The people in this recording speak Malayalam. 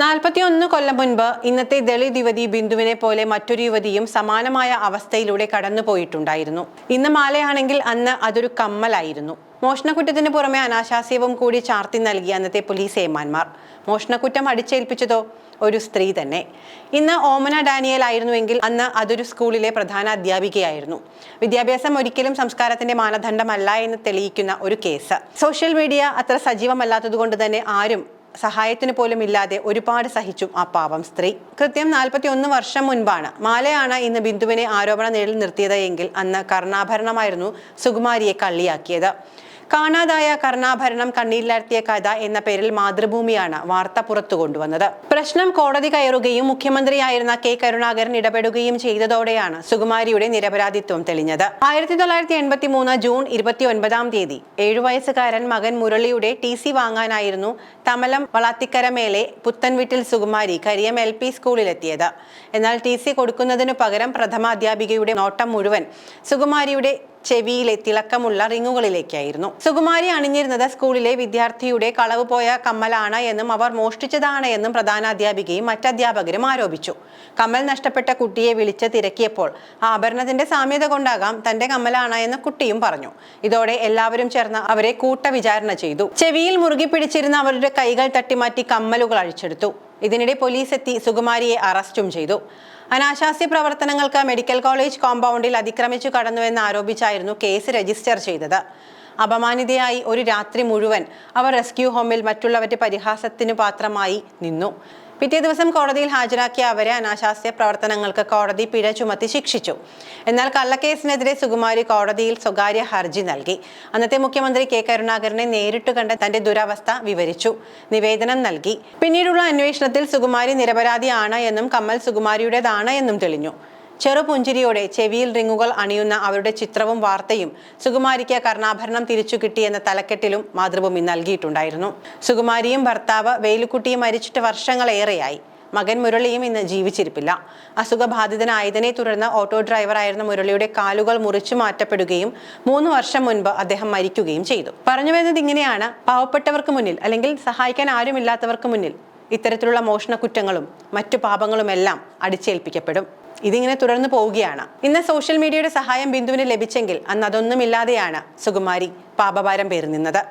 നാൽപ്പത്തിയൊന്ന് കൊല്ലം മുൻപ് ഇന്നത്തെ ദളിത് യുവതി ബിന്ദുവിനെ പോലെ മറ്റൊരു യുവതിയും സമാനമായ അവസ്ഥയിലൂടെ കടന്നുപോയിട്ടുണ്ടായിരുന്നു ഇന്ന് മാലയാണെങ്കിൽ അന്ന് അതൊരു കമ്മലായിരുന്നു. മോഷണക്കുറ്റത്തിന് പുറമെ അനാശാസ്യവും കൂടി ചാർത്തി നൽകിയ അന്നത്തെ പോലീസ് ഏമാന്മാർ. മോഷണക്കുറ്റം അടിച്ചേൽപ്പിച്ചതോ ഒരു സ്ത്രീ തന്നെ. ഇന്ന് ഓമന ഡാനിയൽ ആയിരുന്നുവെങ്കിൽ അന്ന് അതൊരു സ്കൂളിലെ പ്രധാന അധ്യാപികയായിരുന്നു. വിദ്യാഭ്യാസം ഒരിക്കലും സംസ്കാരത്തിന്റെ മാനദണ്ഡമല്ല എന്ന് തെളിയിക്കുന്ന ഒരു കേസ്. സോഷ്യൽ മീഡിയ അത്ര സജീവമല്ലാത്തതുകൊണ്ട് തന്നെ ആരും സഹായത്തിന് പോലും ഇല്ലാതെ ഒരുപാട് സഹിച്ചു ആ പാവം സ്ത്രീ. കൃത്യം നാൽപ്പത്തി ഒന്ന് വർഷം മുൻപാണ് മാലയാണ് ഇന്ന് ബിന്ദുവിനെ ആരോപണ നിഴലിൽ നിർത്തിയത് എങ്കിൽ അന്ന് കർണാഭരണമായിരുന്നു സുകുമാരിയെ കള്ളിയാക്കിയത്. കാണാതായ കർണാഭരണം കണ്ണീരിലാഴ്ത്തിയ കഥ എന്ന പേരിൽ മാതൃഭൂമിയാണ് വാർത്ത പുറത്തു കൊണ്ടുവന്നത് പ്രശ്നം കോടതി കയറുകയും മുഖ്യമന്ത്രിയായിരുന്ന കെ കരുണാകരൻ ഇടപെടുകയും ചെയ്തതോടെയാണ് സുകുമാരിയുടെ നിരപരാധിത്വം തെളിഞ്ഞത്. ആയിരത്തി തൊള്ളായിരത്തി എൺപത്തി മൂന്ന് ജൂൺ ഇരുപത്തി ഒൻപതാം തീയതി ഏഴു വയസ്സുകാരൻ മകൻ മുരളിയുടെ ടി സി വാങ്ങാനായിരുന്നു തമലം വളാത്തിക്കര മേലെ പുത്തൻവീട്ടിൽ സുകുമാരി കരിയം എൽ പി സ്കൂളിലെത്തിയത്. എന്നാൽ ടി സി കൊടുക്കുന്നതിനു പകരം പ്രഥമാധ്യാപികയുടെ നോട്ടം മുഴുവൻ സുകുമാരിയുടെ ചെവിയിലെ തിളക്കമുള്ള റിങ്ങുകളിലേക്കായിരുന്നു. സുകുമാരി അണിഞ്ഞിരുന്നത് സ്കൂളിലെ വിദ്യാർത്ഥിയുടെ കളവ് പോയ കമ്മലാണ് എന്നും അവർ മോഷ്ടിച്ചതാണ് എന്നും പ്രധാനാധ്യാപികയും മറ്റധ്യാപകരും ആരോപിച്ചു. കമ്മൽ നഷ്ടപ്പെട്ട കുട്ടിയെ വിളിച്ച് തിരക്കിയപ്പോൾ ആഭരണത്തിന്റെ സാമ്യത കൊണ്ടാകാം തന്റെ കമ്മലാണ് എന്ന് കുട്ടിയും പറഞ്ഞു. ഇതോടെ എല്ലാവരും ചേർന്ന് അവരെ കൂട്ട വിചാരണ ചെയ്തു. ചെവിയിൽ മുറുകി പിടിച്ചിരുന്ന അവരുടെ കൈകൾ തട്ടിമാറ്റി കമ്മലുകൾ അഴിച്ചെടുത്തു. ഇതിനിടെ പോലീസ് എത്തി സുകുമാരിയെ അറസ്റ്റും ചെയ്തു. അനാശാസ്യ പ്രവർത്തനങ്ങൾക്ക് മെഡിക്കൽ കോളേജ് കോമ്പൗണ്ടിൽ അതിക്രമിച്ചു കടന്നുവെന്ന് ആരോപിച്ചായിരുന്നു കേസ് രജിസ്റ്റർ ചെയ്തത്. അപമാനിതയായി ഒരു രാത്രി മുഴുവൻ അവർ റെസ്ക്യൂ ഹോമിൽ മറ്റുള്ളവരുടെ പരിഹാസത്തിനു പാത്രമായി നിന്നു. പിറ്റേ ദിവസം കോടതിയിൽ ഹാജരാക്കിയ അവരെ അനാശാസ്യ പ്രവർത്തനങ്ങൾക്ക് കോടതി പിഴ ചുമത്തി ശിക്ഷിച്ചു. എന്നാൽ കള്ളക്കേസിനെതിരെ സുകുമാരി കോടതിയിൽ സ്വകാര്യ ഹർജി നൽകി. അന്നത്തെ മുഖ്യമന്ത്രി കെ കരുണാകരനെ നേരിട്ട് കണ്ട് തന്റെ ദുരവസ്ഥ വിവരിച്ചു. നിവേദനം നൽകി. പിന്നീടുള്ള അന്വേഷണത്തിൽ സുകുമാരി നിരപരാധിയാണ് എന്നും കമ്മൽ സുകുമാരിയുടേതാണ് എന്നും തെളിഞ്ഞു. ചെറുപുഞ്ചിരിയോടെ ചെവിയിൽ റിങ്ങുകൾ അണിയുന്ന അവരുടെ ചിത്രവും വാർത്തയും സുകുമാരിക്ക് കർണാഭരണം തിരിച്ചു കിട്ടിയെന്ന തലക്കെട്ടിലും മാതൃഭൂമി നൽകിയിട്ടുണ്ടായിരുന്നു. സുകുമാരിയും ഭർത്താവ് വെയിലുക്കുട്ടിയും മരിച്ചിട്ട് വർഷങ്ങളേറെയായി. മകൻ മുരളിയും ഇന്ന് ജീവിച്ചിരിപ്പില്ല. അസുഖബാധിതനായതിനെ തുടർന്ന് ഓട്ടോ ഡ്രൈവറായിരുന്ന മുരളിയുടെ കാലുകൾ മുറിച്ചു മാറ്റപ്പെടുകയും മൂന്ന് വർഷം മുൻപ് അദ്ദേഹം മരിക്കുകയും ചെയ്തു. പറഞ്ഞു വരുന്നത് ഇങ്ങനെയാണ്. പാവപ്പെട്ടവർക്ക് മുന്നിൽ അല്ലെങ്കിൽ സഹായിക്കാൻ ആരുമില്ലാത്തവർക്ക് മുന്നിൽ ഇത്തരത്തിലുള്ള മോഷണ കുറ്റങ്ങളും മറ്റു പാപങ്ങളുമെല്ലാം അടിച്ചേൽപ്പിക്കപ്പെടും. ഇതിങ്ങനെ തുടർന്ന് പോവുകയാണ്. ഇന്ന് സോഷ്യൽ മീഡിയയുടെ സഹായം ബിന്ദുവിന് ലഭിച്ചെങ്കിൽ അന്ന് അതൊന്നുമില്ലാതെയാണ് സുകുമാരി പാപഭാരം പേറി നിന്നത്.